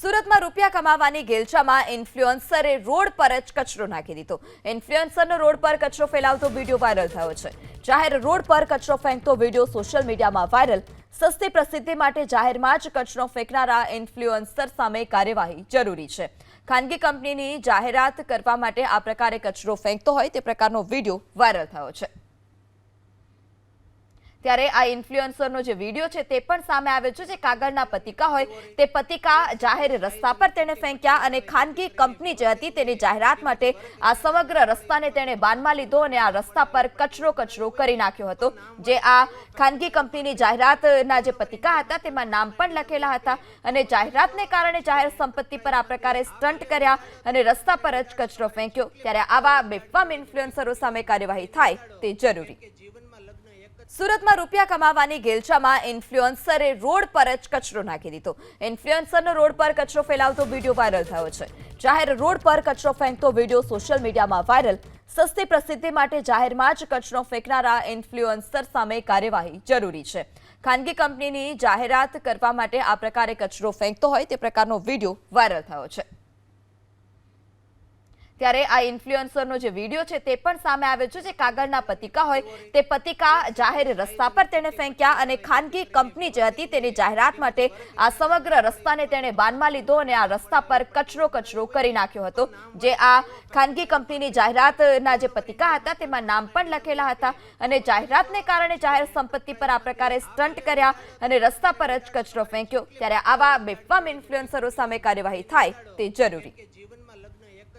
સુરતમાં રૂપિયા કમાવાની ગેલચામાં ઇન્ફ્લુઅન્સરે રોડ પર જ કચરો નાખી દીધો. ઇન્ફ્લુઅન્સરનો રોડ પર કચરો ફેલાવતો વીડિયો વાયરલ થયો છે. જાહેર રોડ પર કચરો ફેંકતો વીડિયો સોશિયલ મીડિયામાં વાયરલ. સસ્તી પ્રસિદ્ધિ માટે જાહેરમાં જ કચરો ફેંકનારા ઇન્ફ્લુઅન્સર સામે કાર્યવાહી જરૂરી છે. ખાનગી કંપનીની જાહેરાત કરવા માટે આ પ્રકારે કચરો ફેંકતો હોય તે પ્રકારનો વીડિયો વાયરલ થયો છે. ત્યારે આ ઇન્ફ્લુઅન્સરનો જે વીડિયો છે તે પણ સામે આવ્યો છે, જે કાગળના પતિકા હોય, તે પતિકા જાહેર રસ્તા પર તેણે ફેંક્યા અને ખાનગી કંપની જે હતી તેની જાહેરાત માટે આ સમગ્ર રસ્તાને તેણે બાનમાં લીધો અને આ રસ્તા પર કચરો કચરો કરી નાખ્યો હતો. જે આ ખાનગી કંપનીની જાહેરાતના જે પતિકા હતા તેમાં નામ પણ લખેલા હતા અને જાહેરાતને કારણે જાહેર સંપત્તિ પર આ પ્રકારે સ્ટન્ટ કર્યા અને રસ્તા પર જ કચરો ફેંક્યો. ત્યારે આવા બેફામ ઇન્ફ્લુએન્સરો સામે કાર્યવાહી થાય તે જરૂરી. સુરતમાં રૂપિયા કમાવાની ગેલચામાં ઇન્ફ્લુઅન્સરે રોડ પર જ કચરો નાખી દીધો. ઇન્ફ્લુઅન્સરનો રોડ પર કચરો ફેલાવતો વીડિયો વાયરલ થયો છે. જાહેર રોડ પર કચરો ફેંકતો વીડિયો સોશિયલ મીડિયામાં વાયરલ. સસ્તી પ્રસિદ્ધિ માટે જાહેરમાં જ કચરો ફેંકનારા ઇન્ફ્લુઅન્સર સામે કાર્યવાહી જરૂરી છે. ખાનગી કંપનીની જાહેરાત કરવા માટે આ પ્રકારે કચરો ફેંકતો હોય તે પ્રકારનો વીડિયો વાયરલ થયો છે. ત્યારે આ ઇન્ફ્લુઅન્સરનો જે વીડિયો છે તે પણ સામે આવ્યો છે, જે કાગળના પતિકા હોય, તે પતિકા જાહેર રસ્તા પર તેણે ફેંક્યા અને ખાનગી કંપની જે હતી તેની જાહેરાત માટે આ સમગ્ર રસ્તાને તેણે બાનમાં લીધો અને આ રસ્તા પર કચરો કચરો કરી નાખ્યો હતો. જે આ ખાનગી કંપનીની જાહેરાતના જે પતિકા હતા તેમાં નામ પણ લખેલા હતા અને જાહેરાતને કારણે જાહેર સંપત્તિ પર આ પ્રકારે સ્ટન્ટ કર્યા અને રસ્તા પર જ કચરો ફેંક્યો. ત્યારે આવા બેફામ ઇન્ફ્લુઅન્સરો સામે કાર્યવાહી થાય તે જરૂરી.